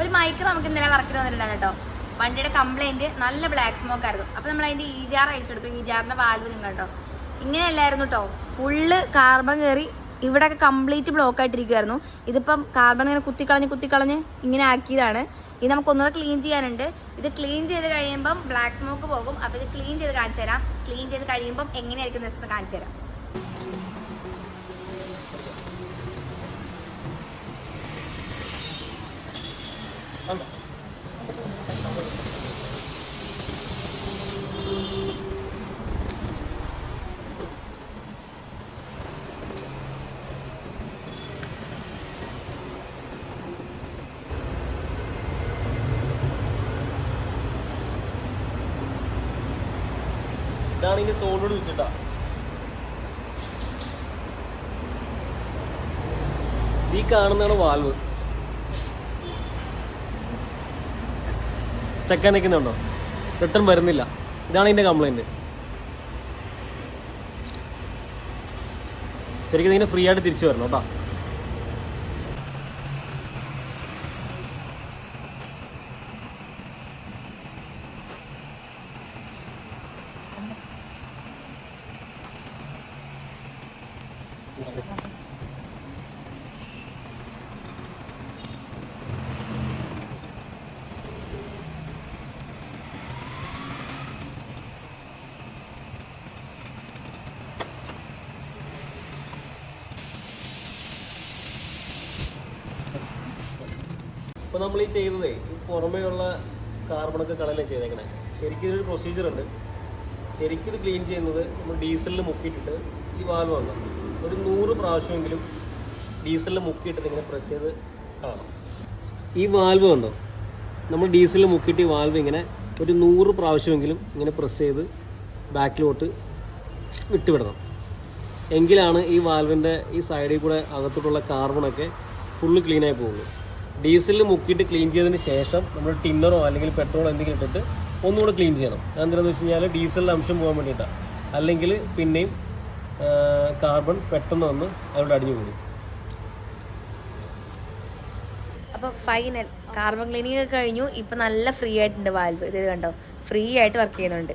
ഒരു മൈക്ക് നമുക്ക് ഇന്നലെ വർക്ക് വന്നിട്ടുണ്ടായിരുന്നു കേട്ടോ. വണ്ടിയുടെ കംപ്ലൈന്റ് നല്ല ബ്ലാക്ക് സ്മോക്ക് ആയിരുന്നു. അപ്പൊ നമ്മൾ അതിന്റെ ഈ ജാർ അഴിച്ചെടുത്തു ഈ ജാറിന്റെ വാൽവ് നിങ്ങൾ കേട്ടോ. ഇങ്ങനെയല്ലായിരുന്നു കേട്ടോ. ഫുള്ള് കാർബൺ കയറി ഇവിടെയൊക്കെ കംപ്ലീറ്റ് ബ്ലോക്ക് ആയിട്ടിരിക്കുമായിരുന്നു ഇതിപ്പം കാർബൺ ഇങ്ങനെ കുത്തിക്കളഞ്ഞ് കുത്തിക്കളഞ്ഞ് ഇങ്ങനെ ആക്കിയതാണ്. ഇത് നമുക്ക് ഒന്നുകൂടെ ക്ലീൻ ചെയ്യാനുണ്ട്. ഇത് ക്ലീൻ ചെയ്ത് കഴിയുമ്പം ബ്ലാക്ക് സ്മോക്ക് പോകും. അപ്പോൾ ഇത് ക്ലീൻ ചെയ്ത് കാണിച്ചു തരാം. ക്ലീൻ ചെയ്ത് കഴിയുമ്പം എങ്ങനെയായിരിക്കും ദിവസം കാണിച്ചു തരാം. ഇതാണ് ഇതിന്റെ സോളിനോട് വെച്ചിട്ടാ ഈ കാണുന്നതാണ് വാൽവ് സ്റ്റക്കാൻ നിൽക്കുന്നുണ്ടോ? റിട്ടേൺ വരുന്നില്ല. ഇതാണ് ഇതിന്റെ കംപ്ലൈന്റ് ശരിക്കും ഇതിനെ ഫ്രീ ആയിട്ട് തിരിച്ചു വരണം കേട്ടോ. ഇപ്പൊ നമ്മൾ ഈ ചെയ്തതേ ഈ പുറമേയുള്ള കാർബണൊക്കെ കളയല്ലേ ചെയ്തേക്കണേ. ശരിക്കും ഇതൊരു പ്രൊസീജിയർ ഉണ്ട്. ശരിക്കും ഇത് ക്ലീൻ ചെയ്യുന്നത് നമ്മൾ ഡീസലിൽ മുക്കിയിട്ടിട്ട് ഈ വാൽവ് വന്നു. ഒരു നൂറ് പ്രാവശ്യമെങ്കിലും ഡീസലിൽ മുക്കിയിട്ടിട്ട് ഇങ്ങനെ പ്രസ് ചെയ്ത് കാണാം ഈ വാൽവ് കണ്ടോ? നമ്മൾ ഡീസലിൽ മുക്കിയിട്ട് ഈ വാൽവ് ഇങ്ങനെ ഒരു നൂറ് പ്രാവശ്യമെങ്കിലും ഇങ്ങനെ പ്രസ് ചെയ്ത് ബാക്കിലോട്ട് വിട്ടുവിടണം. എങ്കിലാണ് ഈ വാൽവിന്റെ ഈ സൈഡിൽ കൂടെ അകത്തോട്ടുള്ള കാർബണൊക്കെ ഫുള്ള് ക്ലീനായി പോകുള്ളൂ ഡീസലിൽ മുക്കിയിട്ട് ക്ലീൻ ചെയ്തതിന് ശേഷം നമ്മൾ ടിന്നറോ അല്ലെങ്കിൽ പെട്രോളോ എന്തെങ്കിലും ഇട്ടിട്ട് ഒന്നുകൂടെ ക്ലീൻ ചെയ്യണം. എന്താണെന്ന് വെച്ച് കഴിഞ്ഞാൽ ഡീസലിന്റെ അംശം പോകാൻ വേണ്ടിയിട്ടാണ് അല്ലെങ്കിൽ പിന്നെയും കാർബൺ പെട്ടെന്ന് വന്ന് അതിലൂടെ അടിഞ്ഞു പോകും. അപ്പോൾ ഫൈനൽ കാർബൺ ക്ലീനിങ് ഒക്കെ കഴിഞ്ഞു. ഇപ്പം നല്ല ഫ്രീ ആയിട്ടുണ്ട് വാൽവ്. ഇത് കണ്ടോ? ഫ്രീ ആയിട്ട് വർക്ക് ചെയ്യുന്നുണ്ട്.